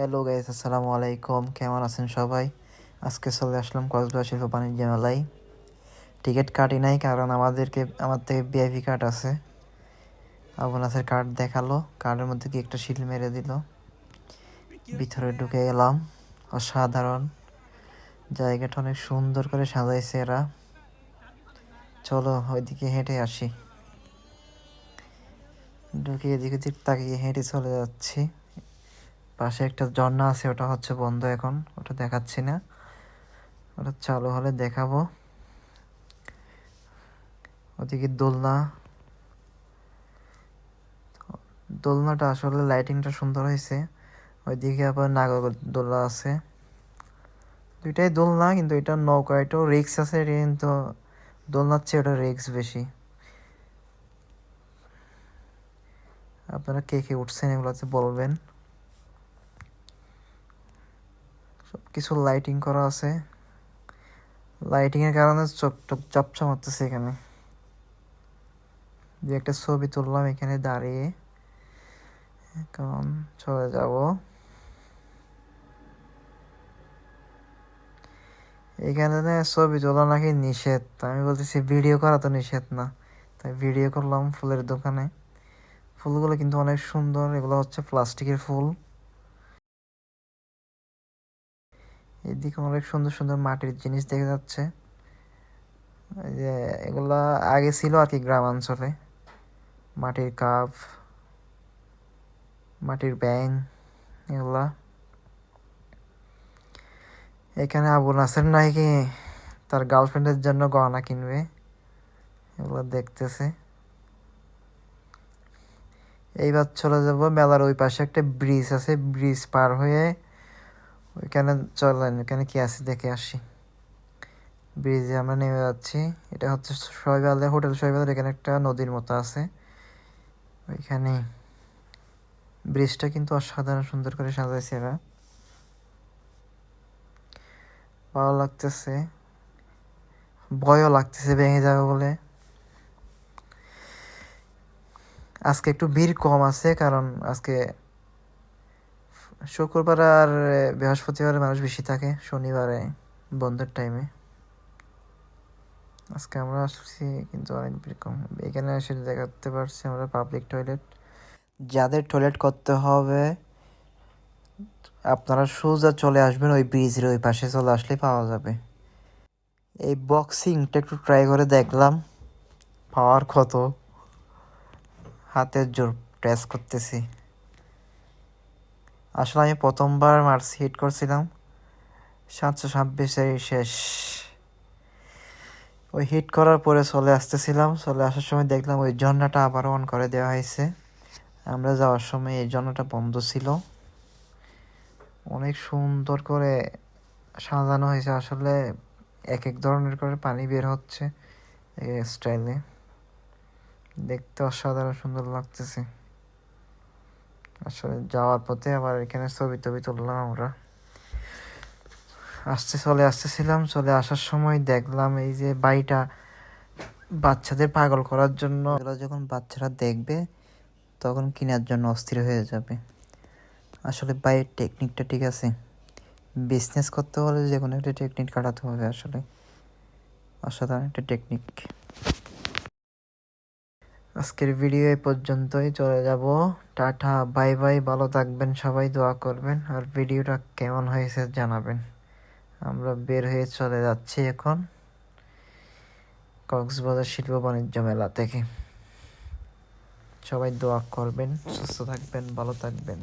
Hello guys, আসসালামু আলাইকুম। কেমন আছেন সবাই? আজকে চলে আসলাম কক্সবাজার শিল্প বাণিজ্য মেলায়। টিকিট কাটি নাই, কারণ আমাদেরকে, আমার থেকে ভিআইপি কার্ড আছে। আবুনাসের কার্ড দেখাল, কার্ডের মধ্যে কি একটা শিল মেরে দিল। ভিতরে ঢুকে গেলাম, অসাধারণ। জায়গাটা অনেক সুন্দর করে সাজাইছে এরা। চলো ওইদিকে হেঁটে আসি। ঢুকে এদিকে দিক তাকিয়ে হেঁটে চলে যাচ্ছি। পাশে একটা ঝর্ণা আছে, ওটা হচ্ছে বন্ধ এখন, ওটা দেখাচ্ছি না। ওটা চালু হলে দেখাবো। ওদিকে দোলনা। দোলনাটা আসলে লাইটিংটা সুন্দর হয়েছে। ওইদিকে আবার নাগর দোলনা আছে। দুইটাই দোলনা, কিন্তু এটা নৌকা, এটাও রিক্স আছে, এটা কিন্তু দোলনার চেয়ে ওটা রিক্স বেশি। আপনারা কে কে উঠছেন এগুলোতে বলবেন। কিছু লাইটিং করা আছে। লাইটিং এর কারণে চোখ টোক চপচমাতেছে এখানে। যে একটা ছবি তুললাম এখানে দাঁড়িয়ে। চলে যাব। এখানে না ছবি তোলা নাকি নিষেধ। আমি বলতেছি ভিডিও করা তো নিষেধ না। তাই ভিডিও করলাম ফুলের দোকানে। ফুলগুলো কিন্তু অনেক সুন্দর। এগুলো হচ্ছে প্লাস্টিকের ফুল। এদিকে অনেক সুন্দর সুন্দর মাটির জিনিস দেখা যাচ্ছে। যে এগুলা আগে ছিল আর কি গ্রামাঞ্চলে মাটির কাপ, মাটির ব্যাং এগুলা। এখানে আবু নাসের নাকি তার গার্লফ্রেন্ডের জন্য গহনা কিনবে, এগুলো দেখতেছে। এইবার চলে যাব মেলার ওই পাশে একটা ব্রিজ আছে ব্রিজ পার হয়ে ওইখানে চলেন, ওইখানে কি আছে দেখে আসি। ব্রিজে আমরা নেমে যাচ্ছি। এটা হচ্ছে শৈবালে, হোটেল শৈবালের এখানে একটা নদীর মতো আছে। ওইখানে ব্রিজটা কিন্তু অসাধারণ সুন্দর করে সাজাইছে এরা। ভালো লাগতেছে। ভয়ও লাগতেছে, ভেঙে যাবে বলে। আজকে একটু ভিড় কম আছে, কারণ আজকে শুক্রবার আর বৃহস্পতিবারে মানুষ বেশি থাকে, শনিবারে বন্ধের টাইমে আজকে আমরা আসছি কিন্তু অনেক কম। এখানে এসে দেখাতে পারছি আমরা পাবলিক টয়লেট যাদের টয়লেট করতে হবে, আপনারা সোজা চলে আসবেন ওই ব্রিজের ওই পাশে, চলে আসলে পাওয়া যাবে। এই বক্সিংটা একটু ট্রাই করে দেখলাম, পাওয়ার কত? হাতের জোর প্রেস করতেছি। আসলে আমি প্রথমবার মার্কস হিট করছিলাম। সাতশো ছাব্বিশে শেষ। ওই হিট করার পরে চলে আসতেছিলাম, চলে আসার সময় দেখলাম ওই ঝর্ণাটা আবার অন করে দেওয়া হয়েছে। আমরা যাওয়ার সময় এই ঝর্ণাটা বন্ধ ছিল। অনেক সুন্দর করে সাজানো হয়েছে, আসলে এক এক ধরনের করে পানি বের হচ্ছে এই স্টাইলে দেখতে অসাধারণ সুন্দর লাগতেছে। আসলে যাওয়ার পথে আবার এখানে ছবি টবি তুললাম আমরা। আসতে, চলে আসতেছিলাম, চলে আসার সময় দেখলাম এই যে বাড়িটা বাচ্চাদের পাগল করার জন্য। এগুলো যখন বাচ্চারা দেখবে, তখন কেনার জন্য অস্থির হয়ে যাবে। আসলে বাইরের টেকনিকটা ঠিক আছে। বিজনেস করতে হলে যে কোনো একটা টেকনিক কাটাতে হবে আসলে। অসাধারণ একটা টেকনিক আজকের ভিডিও এ পর্যন্তই, চলে যাব। টাটা বাই বাই ভালো থাকবেন, সবাই দোয়া করবেন। আর ভিডিওটা কেমন হয়েছে জানাবেন। আমরা বের হয়ে চলে যাচ্ছি এখন কক্সবাজার শিল্প বাণিজ্য মেলা থেকে। সবাই দোয়া করবেন, সুস্থ থাকবেন, ভালো থাকবেন।